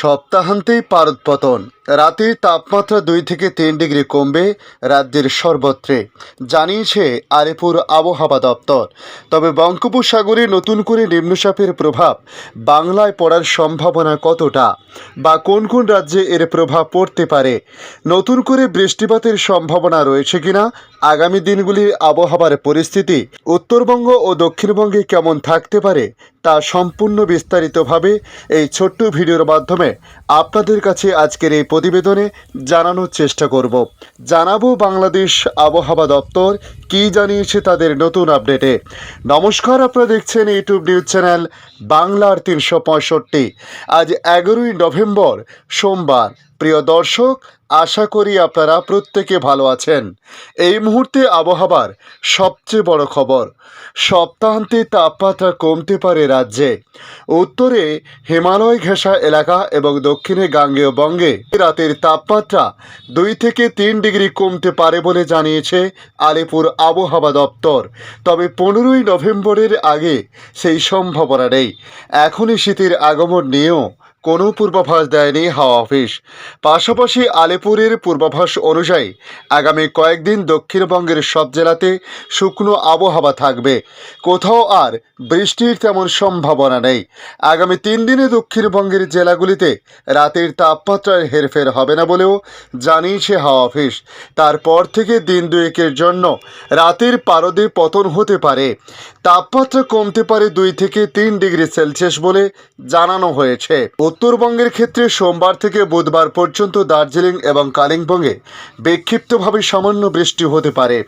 সপ্তাহান্তেই পারদপতন। রাতে তাপমাত্রা দুই থেকে তিন ডিগ্রি কমবে রাজ্যের সর্বত্রে, জানিয়েছে আলিপুর আবহাওয়া দপ্তর। তবে বঙ্গোপসাগরে নতুন করে নিম্নচাপের প্রভাব বাংলায় পড়ার সম্ভাবনা কতটা বা কোন কোন রাজ্যে এর প্রভাব পড়তে পারে, নতুন করে বৃষ্টিপাতের সম্ভাবনা রয়েছে কিনা আগামী দিনগুলির আবহাওয়ার পরিস্থিতি উত্তরবঙ্গ ও দক্ষিণবঙ্গে কেমন থাকতে পারে তা সম্পূর্ণ বিস্তারিতভাবে এই ছোট্ট ভিডিওর মাধ্যমে আপনাদের কাছে আজকের এই প্রতিবেদনে জানানোর চেষ্টা করব। জানাব বাংলাদেশ আবহাওয়া দপ্তর কী জানিয়েছে তাদের নতুন আপডেটে। নমস্কার, আপনারা দেখছেন ইউটিউব নিউজ চ্যানেল বাংলার তিনশো পঁয়ষট্টি। আজ এগারোই নভেম্বর, সোমবার। প্রিয় দর্শক, আশা করি আপনারা প্রত্যেকে ভালো আছেন। এই মুহূর্তে আবহাওয়ার সবচেয়ে বড় খবর, সপ্তাহান্তে তাপমাত্রা কমতে পারে রাজ্যে। উত্তরে হিমালয় ঘেঁষা এলাকা এবং দক্ষিণে গাঙ্গেয় বঙ্গে রাতের তাপমাত্রা দুই থেকে তিন ডিগ্রি কমতে পারে বলে জানিয়েছে আলিপুর আবহাওয়া দপ্তর। তবে পনেরোই নভেম্বরের আগে সেই সম্ভাবনা নেই। এখনই শীতের আগমন নিয়েও কোনো পূর্বাভাস দেয়নি হাওয়া অফিস। পাশাপাশি আলিপুরের পূর্বাভাস অনুযায়ী আগামী কয়েকদিন দক্ষিণবঙ্গের সব জেলাতে শুকনো আবহাওয়া থাকবে। কোথাও আর বৃষ্টির তেমন সম্ভাবনা নেই। আগামী তিন দিনে দক্ষিণবঙ্গের জেলাগুলিতে রাতের তাপমাত্রার হেরফের হবে না বলেও জানিয়েছে হাওয়া অফিস। তারপর থেকে দিন দুয়েকের জন্য রাতের পারদে পতন হতে পারে। তাপমাত্রা কমতে পারে দুই থেকে তিন ডিগ্রি সেলসিয়াস বলে জানানো হয়েছে। উত্তরবঙ্গের ক্ষেত্রে সোমবার থেকে বুধবার পর্যন্ত দার্জিলিং এবং কালিম্পংয়ে বিক্ষিপ্তভাবে সামান্য বৃষ্টি হতে পারে।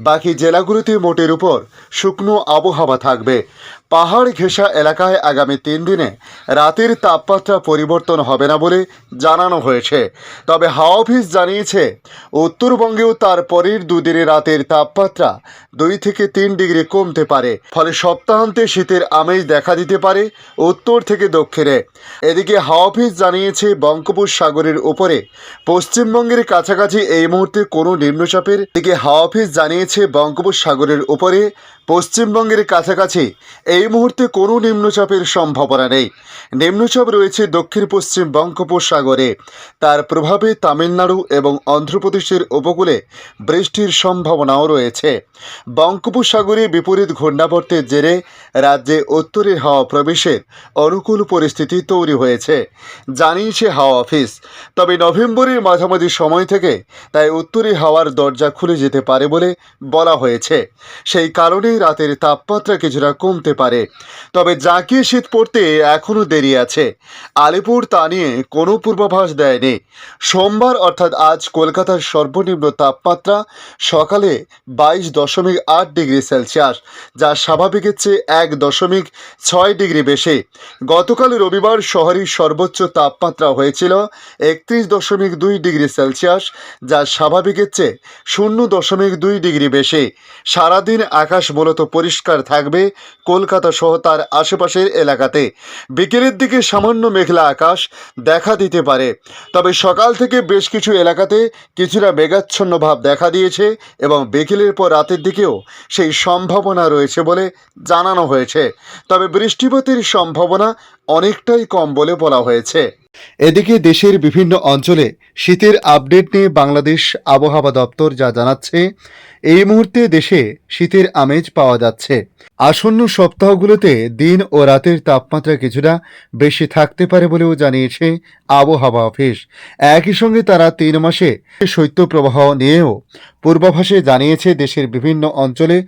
বাকি জেলাগুলোতে মোটের উপর শুকনো আবহাওয়া থাকবে। পাহাড় ঘেঁষা এলাকায় আগামী তিন দিনে রাতের তাপমাত্রা পরিবর্তন হবে না বলে জানানো হয়েছে। তবে হাওয়া অফিস জানিয়েছে, উত্তরবঙ্গেও তার পরের দুদিনে রাতের তাপমাত্রা দুই থেকে তিন ডিগ্রি কমতে পারে। ফলে সপ্তাহান্তে শীতের আমেজ দেখা দিতে পারে উত্তর থেকে দক্ষিণে। এদিকে হাওয়া অফিস জানিয়েছে, বঙ্গোপসাগরের উপরে পশ্চিমবঙ্গের কাছাকাছি এই মুহূর্তে কোনো নিম্নচাপের দিকে হাওয়া অফিস জানিয়েছে, বঙ্গোপসাগরের উপরে পশ্চিমবঙ্গের কাছাকাছি এই মুহূর্তে কোনো নিম্নচাপের সম্ভাবনা নেই। নিম্নচাপ রয়েছে দক্ষিণ পশ্চিম বঙ্গোপসাগরে। তার প্রভাবে তামিলনাড়ু এবং অন্ধ্রপ্রদেশের উপকূলে বৃষ্টির সম্ভাবনাও রয়েছে। বঙ্গোপসাগরে বিপরীত ঘূর্ণাবর্তের জেরে রাজ্যে উত্তরের হাওয়া প্রবেশের অনুকূল পরিস্থিতি তৈরি হয়েছে, জানিয়েছে হাওয়া অফিস। তবে নভেম্বরের মাঝামাঝি সময় থেকে তাই উত্তরে হাওয়ার দরজা খুলে যেতে পারে বলে বলা হয়েছে। সেই কারণেই রাতের তাপমাত্রা কিছুটা কমতে পারে। তবে জাঁকিয়ে শীত পড়তে এখনও দেরি আছে। আলিপুর তা নিয়ে কোনো পূর্বাভাস দেয়নি। সোমবার অর্থাৎ আজ কলকাতার সর্বনিম্ন তাপমাত্রা সকালে বাইশ দশমিক আট ডিগ্রি সেলসিয়াস, যা স্বাভাবিকের চেয়ে এক দশমিক ছয় ডিগ্রি বেশি। গতকাল রবিবার শহরের সর্বোচ্চ তাপমাত্রা হয়েছিল একত্রিশ দশমিক দুই ডিগ্রি সেলসিয়াস, যা স্বাভাবিকের চেয়ে শূন্য দশমিক দুই ডিগ্রি বেশি। সারাদিন আকাশ মূলত পরিষ্কার থাকবে কলকাতা সহ তার আশেপাশের এলাকাতে। বিকেলের দিকে সামান্য মেঘলা আকাশ দেখা দিতে পারে। তবে সকাল থেকে বেশ কিছু এলাকাতে কিছুটা মেঘাচ্ছন্ন ভাব দেখা দিয়েছে এবং বিকেলের পর রাতের দিকেও সেই সম্ভাবনা রয়েছে বলে জানানো হয়েছে। তবে বৃষ্টিপাতের সম্ভাবনা অনেকটাই কম বলে বলা হয়েছে। এদিকে দেশের বিভিন্ন অঞ্চলে শীতের আপডেট নিয়ে বাংলাদেশ আবহাওয়া দপ্তর যা জানাচ্ছে, এই মুহূর্তে দেশে শীতের আমেজ পাওয়া যাচ্ছে। আসন্ন সপ্তাহগুলোতে দিন ও রাতের তাপমাত্রা কিছুটা বেশি থাকতে পারে বলেও জানিয়েছে আবহাওয়া অফিস। একই সঙ্গে তারা তিন মাসে শৈত্যপ্রবাহ নিয়েও পূর্বাভাসে জানিয়েছে দেশের বিভিন্ন অঞ্চলে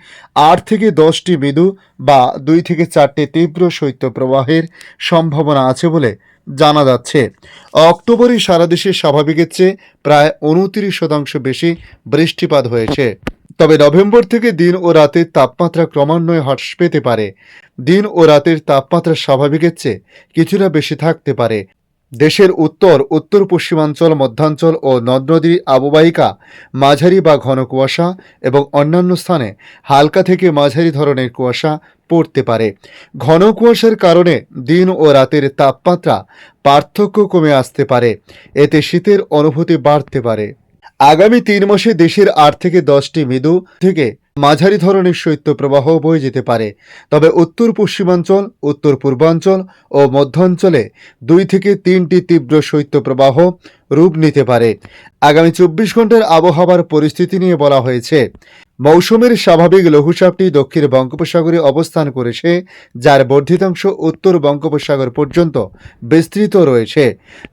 আট থেকে দশটি মৃদু বা দুই থেকে চারটে তীব্র শৈত্যপ্রবাহের সম্ভাবনা আছে বলে জানা যাচ্ছে। অক্টোবরে সারা দেশে স্বাভাবিকের চেয়ে প্রায় উনত্রিশ শতাংশ বেশি বৃষ্টিপাত হয়েছে। তবে নভেম্বর থেকে দিন ও রাতের তাপমাত্রা ক্রমান্বয়ে হ্রাস পেতে পারে। দিন ও রাতের তাপমাত্রা স্বাভাবিকের চেয়ে কিছুটা বেশি থাকতে পারে। দেশের উত্তর উত্তর পশ্চিমাঞ্চল, মধ্যাঞ্চল ও নদ নদী আববাহিকা, মাঝারি বা ঘন কুয়াশা এবং অন্যান্য স্থানে হালকা থেকে মাঝারি ধরনের কুয়াশা পড়তে পারে। ঘন কুয়াশার কারণে দিন ও রাতের তাপমাত্রা পার্থক্য কমে আসতে পারে। এতে শীতের অনুভূতি বাড়তে পারে। আগামী তিন মাসে দেশের আট থেকে দশটি মৃদু থেকে মাঝারি ধরনের শৈত্যপ্রবাহ বয়ে যেতে পারে। তবে উত্তর পশ্চিমাঞ্চল উত্তর পূর্বাঞ্চল ও মধ্যাঞ্চলে দুই থেকে তিনটি তীব্র শৈত্যপ্রবাহ রূপ নিতে পারে। আগামী চব্বিশ ঘণ্টার আবহাওয়ার পরিস্থিতি নিয়ে বলা হয়েছে। মৌসুমের স্বাভাবিক লঘুচাপটি দক্ষিণ বঙ্গোপসাগরে অবস্থান করেছে, যার বর্ধিতাংশ উত্তর বঙ্গোপসাগর পর্যন্ত বিস্তৃত রয়েছে।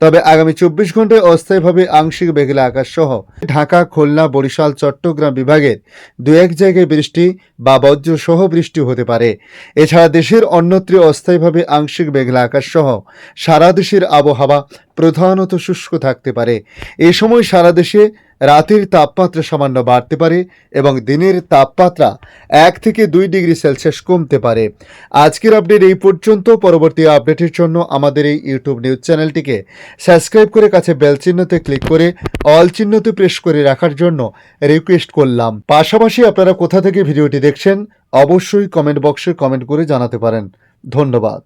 তবে আগামী চব্বিশ ঘন্টায় অস্থায়ীভাবে আংশিক মেঘলা আকাশ সহ ঢাকা, খুলনা, বরিশাল, চট্টগ্রাম বিভাগের দু এক জায়গায় বৃষ্টি বা বজ্র সহ বৃষ্টি হতে পারে। এছাড়া দেশের অন্যত্র অস্থায়ীভাবে আংশিক মেঘলা আকাশ সহ সারা দেশের আবহাওয়া প্রধানত শুষ্ক থাকতে পারে। এ সময় সারা দেশে রাতের তাপমাত্রা সামান্য বাড়তে পারে এবং দিনের তাপমাত্রা এক থেকে দুই ডিগ্রি সেলসিয়াস কমতে পারে। আজকের আপডেট এই পর্যন্ত। পরবর্তী আপডেটের জন্য আমাদের এই ইউটিউব নিউজ চ্যানেলটিকে সাবস্ক্রাইব করে কাছে বেল চিহ্নতে ক্লিক করে অল চিহ্নতে প্রেস করে রাখার জন্য রিকোয়েস্ট করলাম। পাশাপাশি আপনারা কোথা থেকে ভিডিওটি দেখছেন, অবশ্যই কমেন্ট বক্সে কমেন্ট করে জানাতে পারেন। ধন্যবাদ।